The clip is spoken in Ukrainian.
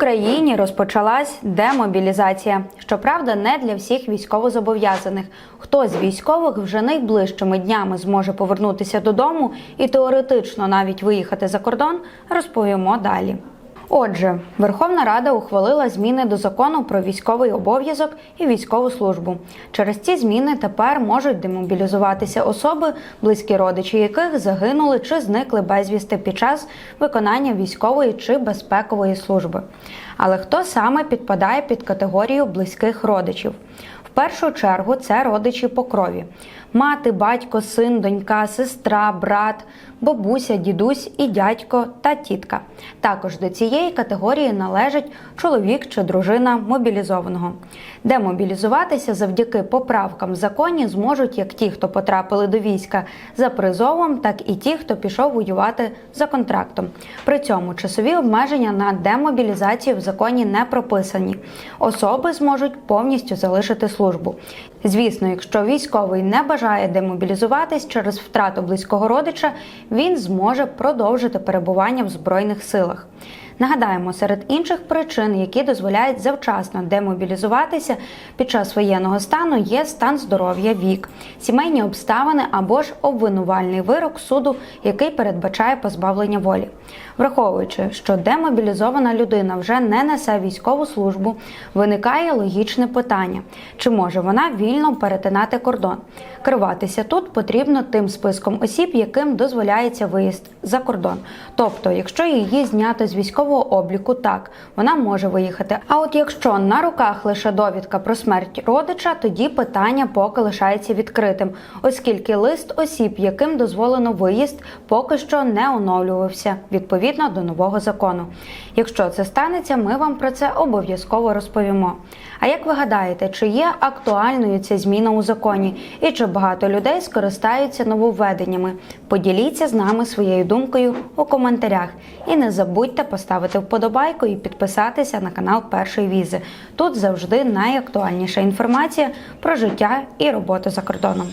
Україні розпочалась демобілізація. Щоправда, не для всіх військовозобов'язаних. Хто з військових вже найближчими днями зможе повернутися додому і теоретично навіть виїхати за кордон, розповімо далі. Отже, Верховна Рада ухвалила зміни до закону про військовий обов'язок і військову службу. Через ці зміни тепер можуть демобілізуватися особи, близькі родичі яких загинули чи зникли безвісти під час виконання військової чи безпекової служби. Але хто саме підпадає під категорію близьких родичів? Першу чергу це родичі по крові: мати, батько, син, донька, сестра, брат, бабуся, дідусь і дядько та тітка. Також до цієї категорії належить чоловік чи дружина мобілізованого. Демобілізуватися завдяки поправкам в законі зможуть як ті, хто потрапили до війська за призовом, так і ті, хто пішов воювати за контрактом. При цьому часові обмеження на демобілізацію в законі не прописані. Особи зможуть повністю залишити службу. Звісно, якщо військовий не бажає демобілізуватись через втрату близького родича, він зможе продовжити перебування в збройних силах. Нагадаємо, серед інших причин, які дозволяють завчасно демобілізуватися під час воєнного стану, є стан здоров'я, вік, сімейні обставини або ж обвинувальний вирок суду, який передбачає позбавлення волі. Враховуючи, що демобілізована людина вже не несе військову службу, виникає логічне питання: чи може вона вільно перетинати кордон? Керуватися тут потрібно тим списком осіб, яким дозволяється виїзд за кордон. Тобто, якщо її знято з військового обліку, так вона може виїхати. А от якщо на руках лише довідка про смерть родича, тоді питання поки лишається відкритим, оскільки лист осіб, яким дозволено виїзд, поки що не оновлювався відповідно до нового закону. Якщо це станеться, ми вам про це обов'язково розповімо. А як ви гадаєте, чи є актуальною ця зміна у законі і чи багато людей скористаються нововведеннями? Поділіться з нами своєю думкою у коментарях. І не забудьте поставити вподобайку і підписатися на канал Першої візи. Тут завжди найактуальніша інформація про життя і роботу за кордоном.